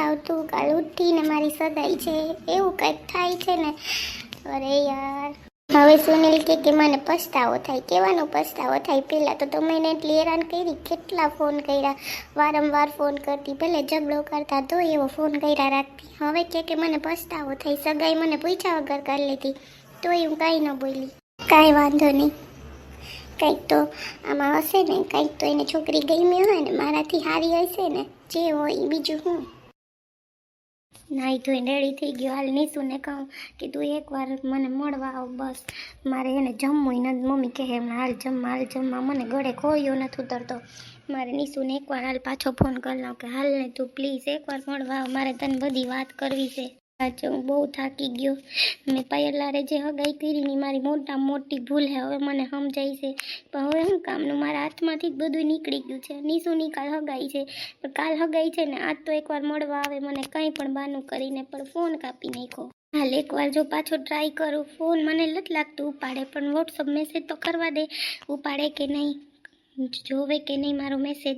આવતું કાલ ઉઠીને મારી સગાઈ છે. એવું કંઈક થાય છે ને? અરે યાર. હવે સુનિલ કે કે મને પછતાવો થાય. કેવાનો પછતાવો થાય? પહેલાં તો તમે એને એટલી હેરાન કરી. કેટલા ફોન કર્યા? વારંવાર ફોન કરતી. ભલે ઝઘડો કરતા તો એવો ફોન કર્યા રાખતી. હવે કે કે મને પછતાવો થાય. સગાઈ મને પૂછ્યા વગર કરી લીધી. તોય હું કાંઈ ન બોલી. કાંઈ વાંધો નહીં. કંઈક તો આમાં હશે ને? કંઈક તો એને છોકરી ગમી હોય ને, મારાથી હારી હશે ને? જે હોય બીજું હું? નાઈ ધોઈને રેડી થઈ ગયો. હાલ નીસુને કહું કે તું એકવાર મને મળવા આવ બસ. મારે એને જમવું નથી. મમ્મી કહે એમને હાલ જમવા હાલ જમવા મને ગળે ખોયો નથી ઉતરતો. મારે નીસુને એકવાર હાલ પાછો ફોન કરી લઉં કે, હાલ ને તું પ્લીઝ એકવાર મળવા આવ. મારે તને બધી વાત કરવી છે. આજે હું બહુ થાકી ગયો. મેં પાયલારે જે હગાઈ કરી ની મારી મોટા મોટી ભૂલ હે, હવે મને સમજાય છે. પણ હવે શું કામનું મારા હાથમાંથી જ બધું નીકળી ગયું છે. નીસુની કાલ હગાઈ છે. પણ કાલ હગાઈ છે ને, આજ તો એકવાર મળવા આવે, મને કંઈ પણ બાનું કરીને પણ ફોન કાપી નાખ્યો. હાલ એકવાર જો પાછો ટ્રાય કરું, ફોન મને નથી લાગતું ઉપાડે, પણ વોટ્સઅપ મેસેજ તો કરવા દે. ઉપાડે કે નહીં? જોવે કે નહીં મારો મેસેજ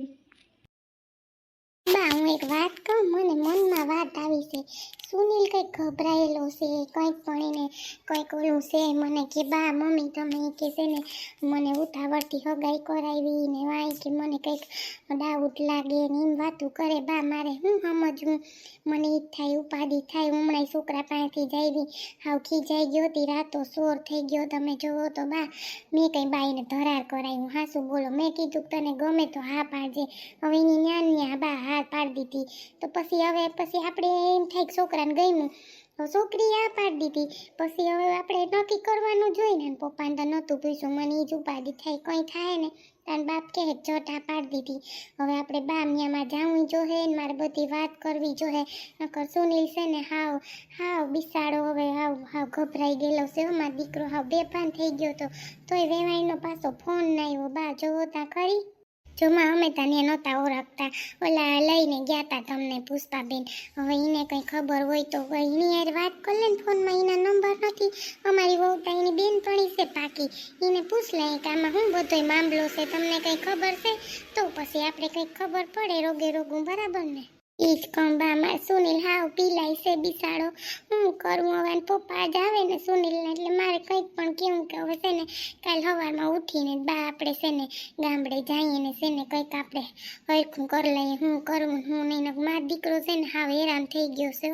બા હું એક વાત કહું? મને મનમાં વાત આવી છે. સુનિલ કંઈક ગભરાયેલો છે, કંઈક પણ એને કંઈક ઓલું છે. મને કે, બા, મમ્મી, તમે કે છે ને, મને ઉતાવળથી હગાઈ કરાવી ને વાય કે મને કંઈક ડાઉટ લાગે ને એમ વાતું કરે. બા, મારે હું સમજવું? મને ઈજ થાય, ઉપાધિ થાય હમણાં છોકરા પાસેથી જાયવી. હાવ ખીજાઈ ગયો હતી રાતો સોર થઈ ગયો. તમે જોવો તો, બા, મેં કંઈ બાઈને ધરાર કરાવ્યું હાસું બોલો. મેં કીધું તને ગમે તો હા પાડજે. હવે એની નાની ન્યા બા હા પાડી દીધી. તો પછી હવે, પછી આપણે એમ થાય છોકરાને ગમ્યું. તો છોકરી આ પાડી દીધી. પછી હવે આપણે નક્કી કરવાનું જોઈએ ને. પપ્પાને તો નહોતું પૂછ્યું. મને એ જ ઉપાધિ થાય, કંઈ થાય ને. તારા બાપ કહે ચોટા પાડી દીધી. હવે આપણે બામિયામાં જાવું જોહે ને. મારે બધી વાત કરવી જોહે. નકર સુનિલ છે ને હાવ હાવ બિસાડો હવે. હાવ હાવ ગભરાઈ ગયેલો છે. હો મારો દીકરો હાવ બેભાન થઈ ગયો તો તોય વેવાઈનો પાછો ફોન ના આવ્યો બા જોવો તા ખરી. જોમાં અમે તને નહોતા ઓળખતા. ઓલા લઈને ગયા તા તમને પુષ્પાબેન. હવે એને કંઈ ખબર હોય તો એની યાર વાત કર લે ફોનમાં. એના નંબર નથી. અમારી વહુ તો એની બેનપણી છે પાકી. એને પૂછ લે કે આમાં શું બધોય મામલો છે. તમને કંઈ ખબર છે? તો પછી આપણે કંઈક ખબર પડે રોગે રોગું. બરાબર ને? ઈ જ કંબામાં સુનિલ હાવ પીલાય છે બિસાડો. હું કરું હવે પપ્પા જ આવે ને સુનિલને, એટલે મારે કંઈક પણ કેવું કે હવે છે ને, કાલ સવારમાં ઉઠીને બા આપણે છે ને, ગામડે જઈએ ને છે ને કંઈક આપણે હરખું કરી લઈએ. હું કરું હું નહીં મારો દીકરો છે ને હાવ હેરાન થઈ ગયો છે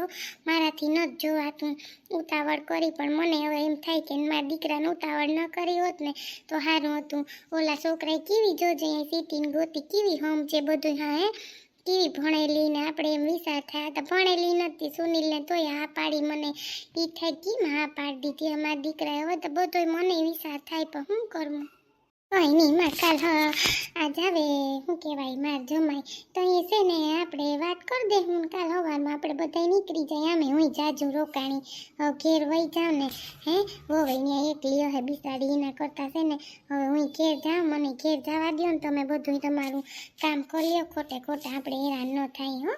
મારાથી ન જ જોવાતું. ઉતાવળ કરી પણ મને હવે એમ થાય કે મારા દીકરાને ઉતાવળ ન કરી હોત ને, તો સારું હતું. ઓલા છોકરાએ કેવી જોજે સીટીને ગોતી, કેવી હોમ છે બધું, હા, હે? કેવી ભણેલી ને આપણે એમ વિચાર થયા તો ભણેલી નથી સુનિલને તોય હા પાડી મને. ઈ થાય કેમ હા પાડી દીધી અમારા દીકરાએ, હવે તો બધોય મને વિચાર થાય, પણ શું કરવું કંઈ નહીં માર કાલ શું કહેવાય માર જમાય તો એ છે ને, આપણે વાત કરી દે હું કાલ સવારમાં આપણે બધા નીકળી જાય, આમે હું જાજુ રોકાણી. ઘેર વહી જાઉં ને, હે? અહીંયા એકલી હે બિસાડી એના કરતાં છે ને, હવે હું ઘેર જાઉં મને ઘેર જવા દો ને, તમે બધું તમારું કામ કરી લો ખોટે ખોટે આપણે હેરાન ન થાય, હો.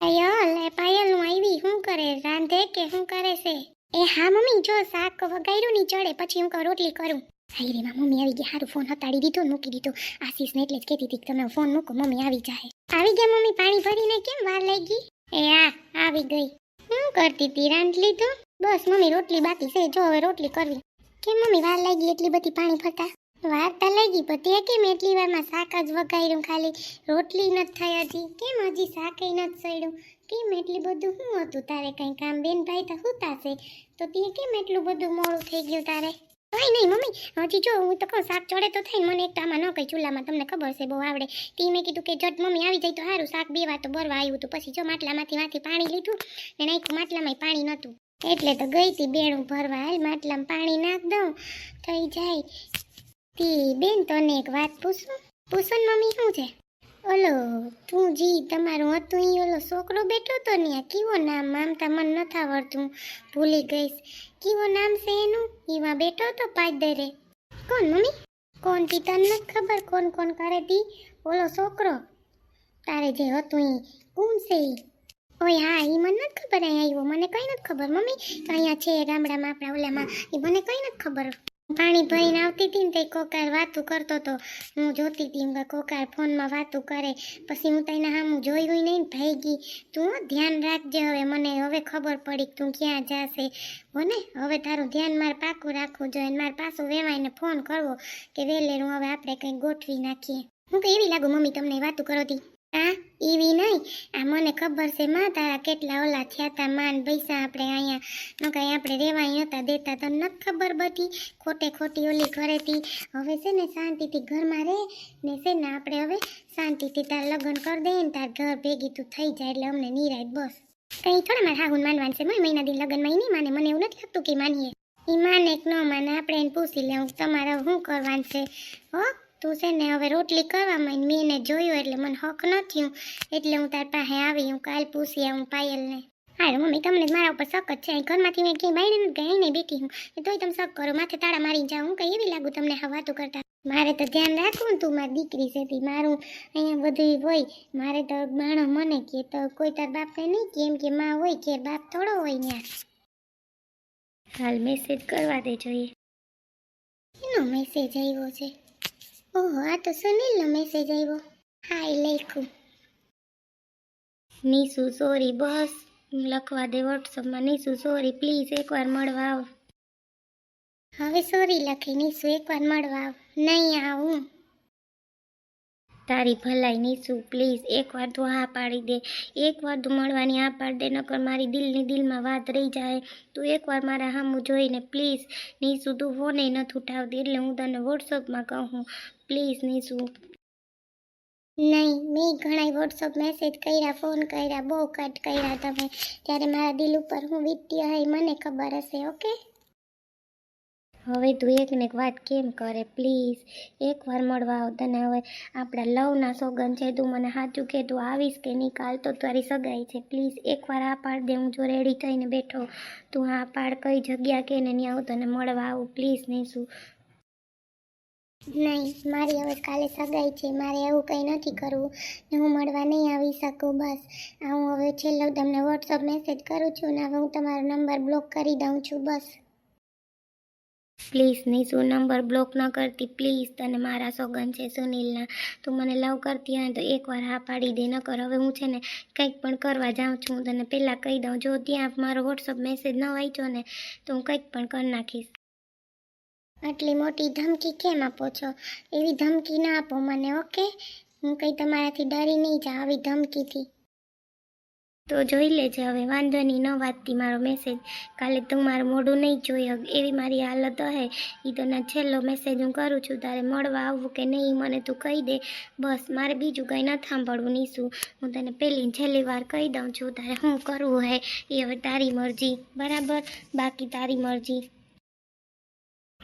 પાયલ, એ પાયલ હું આવી, શું કરે? રાંધે કે શું કરે છે? એ હા મમ્મી, જો શાક વગાડ્યું ની ચડે, પછી હું રોટલી કરું. રે મમ્મી આવી ગઈ, હારું ફોન હતાડી દીધો ને મૂકી દીધો. આશીષને એટલે જ કહેતી હતી તમે ફોન મૂકો, મમ્મી આવી જાય. આવી ગયા મમ્મી પાણી ભરીને, કેમ વાર લાગી? એ આ, આવી ગઈ. શું કરતી હતી રાંધ લીધું બસ, મમ્મી રોટલી બાકી છે, જો હવે રોટલી કરવી. કેમ મમ્મી વાર લાગી એટલી બધી પાણી ભરતા? વાર તો લાગી, પણ તે કેમ એટલી વારમાં શાક જ વગાડ્યું ખાલી? રોટલી નથી થઈ હજી. કેમ હજી શાક નથી સડ્યું કેમ એટલી બધું? શું હતું તારે કંઈ કામ? બેન ભાઈ તો હુતા તાશે તો તે કેમ એટલું બધું મોડું થઈ ગયું તારે? કઈ નહીં, મમ્મી. હજી જો હું તો કહું, શાક ચડે તો થાય. મને એક આમાં ન કઈ ચૂલામાં તમને ખબર છે, બહુ આવડે. તી મેં કીધું કે જટ મમ્મી આવી જાય તો સારું શાક બે વાર તો બરવા આવ્યું હતું પછી જો માટલામાંથી માંથી પાણી લીધું ને નાખ્યું માટલામાં પાણી નહોતું. એટલે તો ગઈ તી બેણું ભરવા. હાલ માટલામાં પાણી નાખ દઉં. થઈ જાય. તી બેન તને એક વાત પૂછું? પૂછો ને મમ્મી, શું છે? ઓલો, તું જી, તમારું હતું એ ઓલો છોકરો બેઠો તો ને કેવો નામ? આમ તા મને નથી આવડતું. ભૂલી ગઈશ. કેવો નામ છે એનું? એમાં બેઠો તો પાદરે. કોણ, મમ્મી? કોણ તી? તને નથી ખબર કોણ કોણ કરે તી? ઓલો છોકરો. તારે જે હતું એ કોણ છે ઓય, હા એ મને નથી ખબર અહીંયા આવ્યો. મને કંઈ નથી ખબર, મમ્મી. અહીંયા છે ગામડામાં આપણા ઓલામાં. એ મને કંઈ નથી ખબર. પાણી ભરીને આવતી હતી ને તે કોકાર વાતું કરતો તો હું જોતી હતી કે કોકાર ફોનમાં વાતું કરે. પછી હું તને સામું જોયું નહીં ભાઈ ગઈ તું ધ્યાન રાખજે હવે, મને હવે ખબર પડી તું ક્યાં જાશે. હો ને, હવે તારું ધ્યાન મારે પાકું રાખવું જોઈએ મારે પાછું વેવાઈને ફોન કરવો કે વેલેરું હવે આપણે કંઈક ગોઠવી નાખીએ. હું કે એવી લાગુ, મમ્મી, તમને વાતું કરો હતી આ એવી નહીં. આ મને ખબર છે, માં તારા કેટલા ઓલા થયા હતા માન પૈસા આપણે અહીંયા, ન કાંઈ આપણે રહેવાય હતા દેતા તને નથી ખબર બધી. ખોટે ખોટી ઓલી ઘરેથી હવે છે ને શાંતિથી ઘરમાં રહે ને છે ને આપણે હવે શાંતિથી તાર લગ્ન કરી દઈએ ને તાર ઘર ભેગી તું થઈ જાય એટલે અમને નિરાય બસ. કંઈ થોડા મારે હાગુન માનવાનું છે મેં મહિના દિન લગ્નમાં નહીં માને, મને એવું નથી લાગતું કે માનીએ. એ માને કે ન માને, આપણે એને પૂછી લેવું તમારે શું કરવાનું છે, હો? તું છે ને હવે રોટલી કરવા માંડ. મેં એને જોયું એટલે મને હક ન થયું. એટલે હું તાર પાસે આવી, હું કાલ પૂછી આવું પાયલને. હારું, મમ્મી, તમને મારા ઉપર શક જ છે. ઘરમાંથી મેં ક્યાંય બાઈને નથી ગઈ નહીં બેઠી હું. તોય તમે શક કરો, માથે તાળા મારી જાઉં હું કંઈ એવી લાગુ તમને હા વાતો કરતા? મારે તો ધ્યાન રાખવું તું, મારી દીકરી છે તી. મારું અહીંયા બધું હોય. મારે તો માણો મને કે તો કોઈ તાર બાપને નહીં કેમ કે માં હોય કે બાપ થોડો હોય ત્યાં હાલ મેસેજ કરવા દે જોઈએ એનો મેસેજ આવ્યો છે. ઓહો, આ તો સુનિલનો મેસેજ આવ્યો. હાય લખ્યું નીસુ સોરી બસ. લખવા દે વોટ્સઅપમાં નીસુ સોરી પ્લીઝ એકવાર મળવા આવ. હવે સોરી લખી નીસુ એકવાર મળવા આવ. નહીં આવું. તારી ભલાઈ નીસુ, પ્લીઝ એકવાર તું હા પાડી દે. એકવાર તું મળવાની હા પાડી દે, નકર મારી દિલની દિલમાં વાત રહી જાય. તું એકવાર મારા હામું જોઈને, પ્લીઝ, નીસુ, તું ફોને નથી ઉઠાવતી, એટલે હું તને વોટ્સઅપમાં કહું. પ્લીઝ, નીસુ. નહીં, મેં ઘણા વોટ્સઅપ મેસેજ કર્યા, ફોન કર્યા, બહુ કટ કર્યા તમે. ત્યારે મારા દિલ ઉપર હું વીતતી હોય મને ખબર હશે, ઓકે? હવે તું એક ને એક વાત કેમ કરે? પ્લીઝ એકવાર મળવા આવ તને હવે. આપણા લવના સોગન છે, તું મને સાચું કે તું આવીશ કે નહીં, કાલ તો તારી સગાઈ છે. પ્લીઝ એકવાર આ પાડ દે, હું જો રેડી થઈને બેઠો. તું આ પાડ કઈ જગ્યા કે ને ત્યાં આવું તને મળવા આવું. પ્લીઝ નહીં શું નહીં, મારી હવે કાલે સગાઈ છે, મારે એવું કંઈ નથી કરવું. ને હું મળવા નહીં આવી શકું, બસ. હું હવે છેલ્લો તમને વોટ્સઅપ મેસેજ કરું છું ને હવે હું તમારો નંબર બ્લોક કરી દઉં છું, બસ. પ્લીઝ નીસુ નંબર બ્લોક ન કરતી? પ્લીઝ તને મારા સોગન છે સુનિલના. તું મને લવ કરતી હોય તો એકવાર હા પાડી દે ન કર હવે હું છે ને કંઈક પણ કરવા જાઉં છું. હું તને પહેલાં કહી દઉં, જો ત્યાં મારો વોટ્સઅપ મેસેજ ન વાંચ્યો ને તો હું કંઈક પણ કરી નાખીશ. આટલી મોટી ધમકી કેમ આપો છો? એવી ધમકી ના આપો મને ઓકે હું કંઈ તમારાથી ડરી નહીં જાઉં આવી ધમકીથી. તો જોઈ લેજે, હવે વાંધો નહીં, ન વાંચતી મારો મેસેજ કાલે તું મારું મોઢું નહીં જોઈ એવી મારી હાલત હે. એ તો ના છેલ્લો મેસેજ હું કરું છું, તારે મળવા આવવું કે નહીં મને તું કહી દે. બસ, મારે બીજું કંઈ ન સાંભળવું નહીં શું હું તને પહેલી છેલ્લી વાર કહી દઉં છું, તારે શું કરવું હે એ હવે તારી મરજી. બરાબર? બાકી તારી મરજી.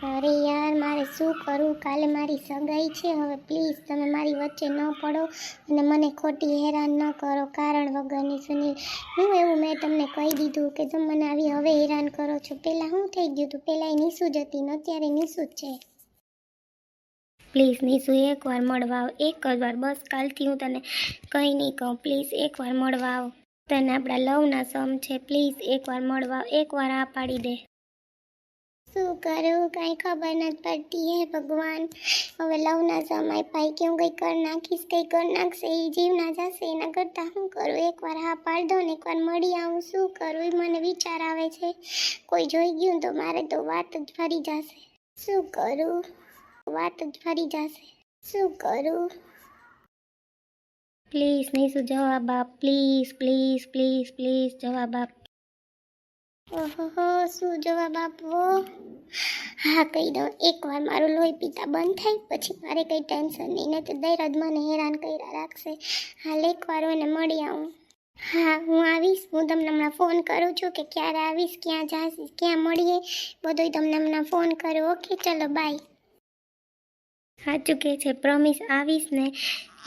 અરે યાર, મારે શું કરું કાલે મારી સગાઈ છે. હવે પ્લીઝ તમે મારી વચ્ચે ન પડો અને મને ખોટી હેરાન ન કરો. કારણ વગરની સુનિલ, હું એવું મેં તમને કહી દીધું કે તમે મને આવી હવે હેરાન કરો છો પહેલાં શું થઈ ગયું હતું પહેલાં એ નીસુ જ હતી ને અત્યારે નીસુ જ છે. પ્લીઝ નીસુ એકવાર મળવા આવ. એક જ વાર, બસ કાલથી હું તને કંઈ નહીં કહું. પ્લીઝ એકવાર મળવા આવ. તને આપણા લવના સમ છે. પ્લીઝ એકવાર મળવા આવ. એકવાર આ પાડી દે. શું કરું? કાંઈ ખબર નથી પડતી હે ભગવાન. હવે લવના સમય ભાઈ કે હું કંઈ કરી નાખીશ, કંઈ કરી નાખશે એ જીવ ના જશે. એના કરતાં શું કરું? એકવાર હા પાડ દો ને એકવાર મળી આવું. શું કરું? એ મને વિચાર આવે છે. કોઈ જોઈ ગયું તો મારે તો વાત જ ફરી જશે. શું કરું? વાત જ ફરી જશે. શું કરું? પ્લીઝ, નહીં શું જવાબ આપ? પ્લીઝ પ્લીઝ પ્લીઝ પ્લીઝ જવાબ આપ. ઓહો, શું જવાબ આપવો? હા, કહી દઉં. એકવાર મારું લોહી પીતા બંધ થાય, પછી મારે કંઈ ટેન્શન નહીં. નહીં તો દરરોજ મને હેરાન કર્યા રાખશે. હાલ એકવાર એને મળી આવું. હા, હું આવીશ. હું તમને હમણાં ફોન કરું છું કે ક્યારે આવીશ, ક્યાં જાશીશ ક્યાં મળીએ. બધું તમને હમણાં ફોન કરું. ઓકે ચલો બાય સાચું કે છે? પ્રોમિસ આવીશ ને.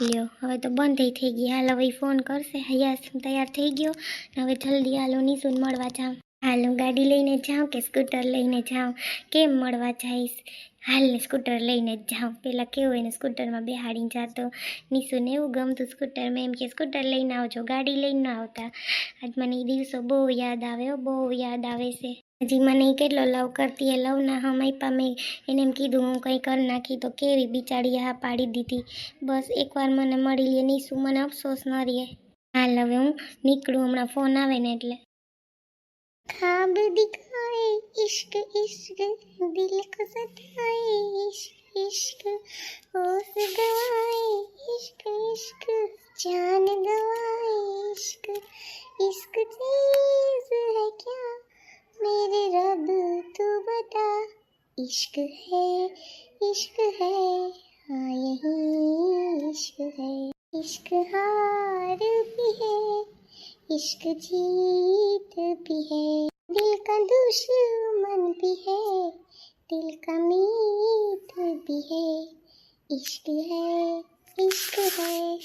લ્યો, હવે તો બંધ થઈ ગઈ. હાલ હવે ફોન કરશે. હયાસ તૈયાર થઈ ગયો. હવે જલ્દી હાલો, નિશુન મળવા જાઉં. હાલ હું ગાડી લઈને જાઉં કે સ્કૂટર લઈને જાઉં કેમ મળવા જઈશ? હાલને સ્કૂટર લઈને જ જાઉં પહેલાં કેવું એને સ્કૂટરમાં બેહાડીને જાતો. નિશુને એવું ગમતું સ્કૂટરમાં એમ કે, સ્કૂટર લઈને આવજો, ગાડી લઈને ન આવતા. આજ મને એ દિવસો બહુ યાદ આવે બહુ યાદ આવે છે. હજી મને એ કેટલો લવ કરતી એ લવના હા આપ્યા મેં. એને એમ કીધું, હું કંઈ કરી નાખી તો કેવી બિચારી હા પાડી દીધી. બસ એકવાર મને મળી લે, નિશુ, મને અફસોસ ન રહે. હાલ હવે હું નીકળું, હમણાં ફોન આવે ને એટલે. खाब दिखाए इश्क इश्क दिल को सताए इश्क इश्क होश गवाए इश्क इश्क जान गवाए इश्क इश्क चीज है क्या मेरे रब तू बता इश्क है इश्क है हाँ यही इश्क है इश्क हार भी है इश्क जीत भी है, दिल का दुश्मन भी है, दिल का मीत भी है। इश्क है इश्क है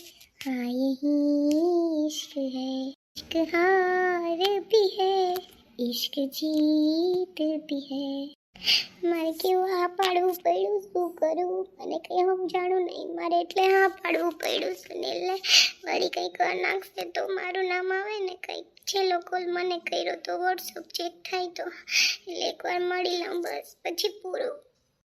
हाँ यही इश्क है। इश्क हार भी है, इश्क जीत भी है। મારે કેવું હા પાડવું પડ્યું, શું કરવું? મને કંઈ સમજાણું નહીં. મારે એટલે હા પાડવું પડ્યું, સુનિલને. વળી કંઈક નાખશે તો મારું નામ આવે ને કંઈક. છેલ્લો કોલ મને કર્યો તો વોટ્સઅપ ચેક થાય તો. એટલે એકવાર મળી લઉં બસ, પછી પૂરું.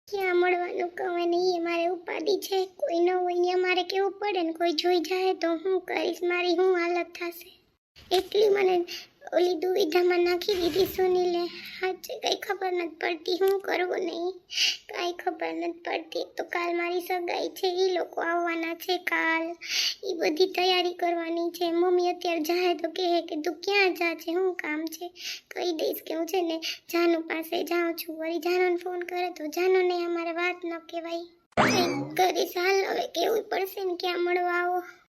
ક્યાં મળવાનું કહે નહીં, એ મારે ઉપાધિ છે. કોઈ ન હોય, અહીંયા મારે કેવું પડે ને કોઈ જોઈ જાય તો હું કરીશ, મારી શું હાલત થશે. એટલી મને ઓલી દુવિધામાં નાખી દીધી સુનીલે. સાચે કંઈ ખબર નથી પડતી શું કરવું નહીં. કાંઈ ખબર નથી પડતી. તો કાલ મારી સગાઈ છે એ લોકો આવવાના છે કાલ. એ બધી તૈયારી કરવાની છે. મમ્મી અત્યારે જાય તો કહે કે, તું ક્યાં જા છે? શું કામ છે? કહી દઈશ કે હું છે ને જાનુ પાસે જાઉં છું. વળી જાનુને ફોન કરે તો જાનુને અમારે વાત ન કહેવાય. કંઈક કરીશ? હવે કેવું પડશે ને ક્યાં મળવા આવો?